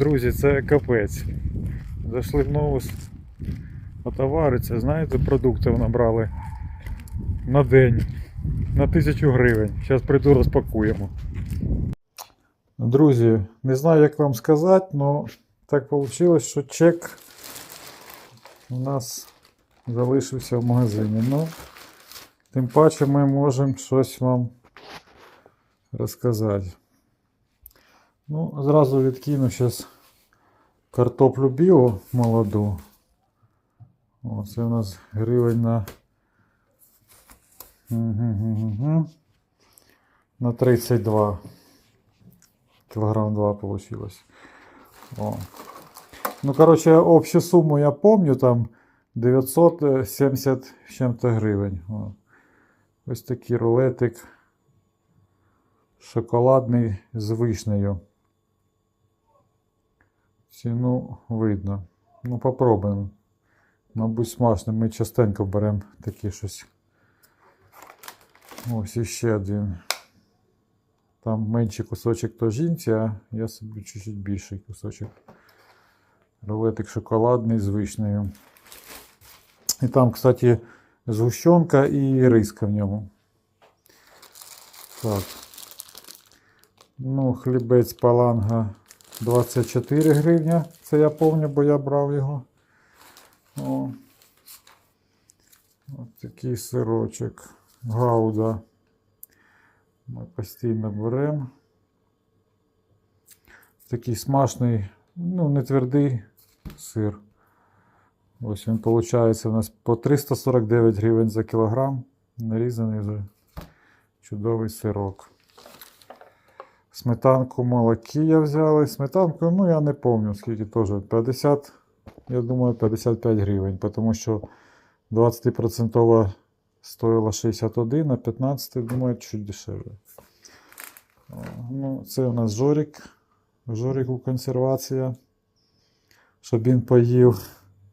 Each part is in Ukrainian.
Друзі, це капець. Зайшли в нову с- товари, це знаєте, продуктів набрали на день. На тисячу гривень. Зараз прийду розпакуємо. Друзі, не знаю, як вам сказати, але так вийшло, що чек у нас залишився в магазині. Ну, тим паче ми можемо щось вам розказати. Ну, зразу відкину зараз картоплю білу молоду. О, це у нас гривень на. На 32. Кілограм 2 получилось. О. Ну, короче, общу сумму я помню, там 970 з чим-то гривень. О. Ось такий рулетик шоколадний з вишнею. Ціну видно. Ну, попробуємо. Мабуть, смачно. Ми частенько беремо такі щось. Ось іще один. Там менший кусочок то жінці, а я собі чуть-чуть більший кусочок. Рулетик шоколадний з вишнею. І там, кстати, згущенка і риска в ньому. Так. Ну, хлібець паланга 24 гривня. Це я пам'ятаю, бо я брав його. О. Ось такий сирочок. Гауда. Ми постійно беремо. Такий смачний, ну, не твердий сир. Ось він виходить у нас по 349 гривень за кілограм. Нарізаний вже чудовий сирок. Сметанку молокі я взяли. Сметанку, ну я не пам'ятаю, скільки теж. 50, я думаю, 55 гривень, тому що 20% стоїла 61, а 15, думаю, чуть дешевле. Ну, це у нас жорик. Жорику консервація. Щоб він поїв,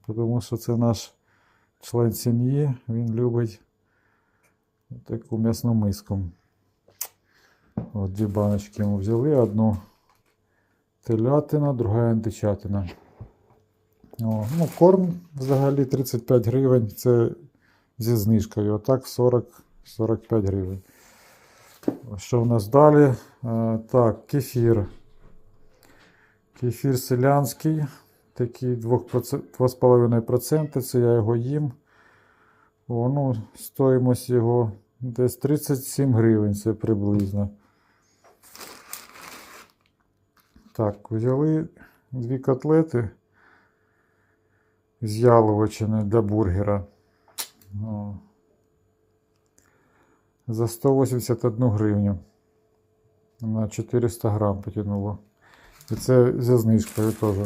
тому що це наш член сім'ї. Він любить таку м'ясну миску. От дві баночки ми взяли. Одну телятина, друга античатина. О, ну, корм взагалі 35 гривень. Це зі знижкою. Отак 40-45 гривень. Що в нас далі? Е, так, кефір. Кефір селянський. Такий 2,5%. Це я його їм. О, ну, стоїмость його десь 37 гривень. Це приблизно. Так, взяли дві котлети з яловичини для бургера. О. За 181 гривню. На 400 грам потянуло. І це зі знижкою теж.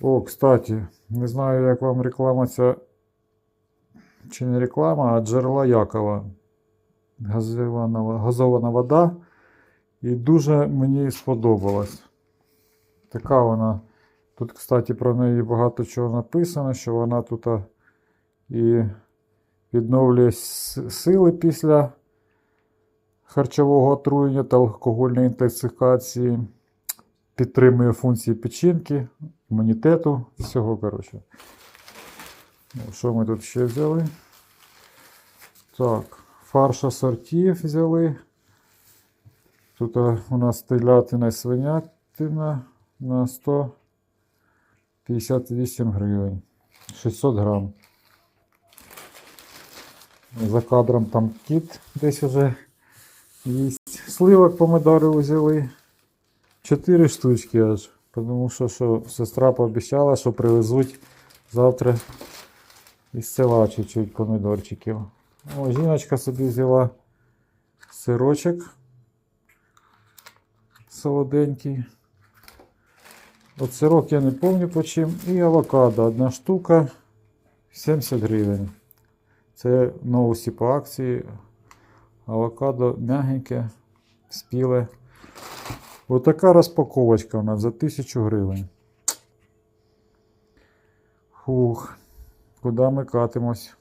О, кстати, не знаю, як вам реклама ця. Чи не реклама, а джерела Якова. Газована, газована вода. І дуже мені сподобалась. Така вона. Тут, кстати, про неї багато чого написано, що вона тут і відновлює сили після харчового отруєння та алкогольної інтоксикації, підтримує функції печінки, імунітету, всього, коротше. Ну, Що ми тут ще взяли? Так, фарш асортів взяли. Тут у нас телятина і свинятина на 158 гривень. 600 грам. За кадром там кіт десь уже їсть. Сливок помидори взяли. Чотири штучки аж. Тому що, що сестра пообіцяла, що привезуть завтра із села чуть-чуть помидорчиків. О, жіночка собі взяла сирочок солоденький. От сирок я не пам'ятаю по чим. І авокадо. Одна штука 70 гривень. Це новості по акції. Авокадо м'ягеньке, спіле. Отака розпаковочка у нас за 1000 гривень. Фух, куди ми катимось?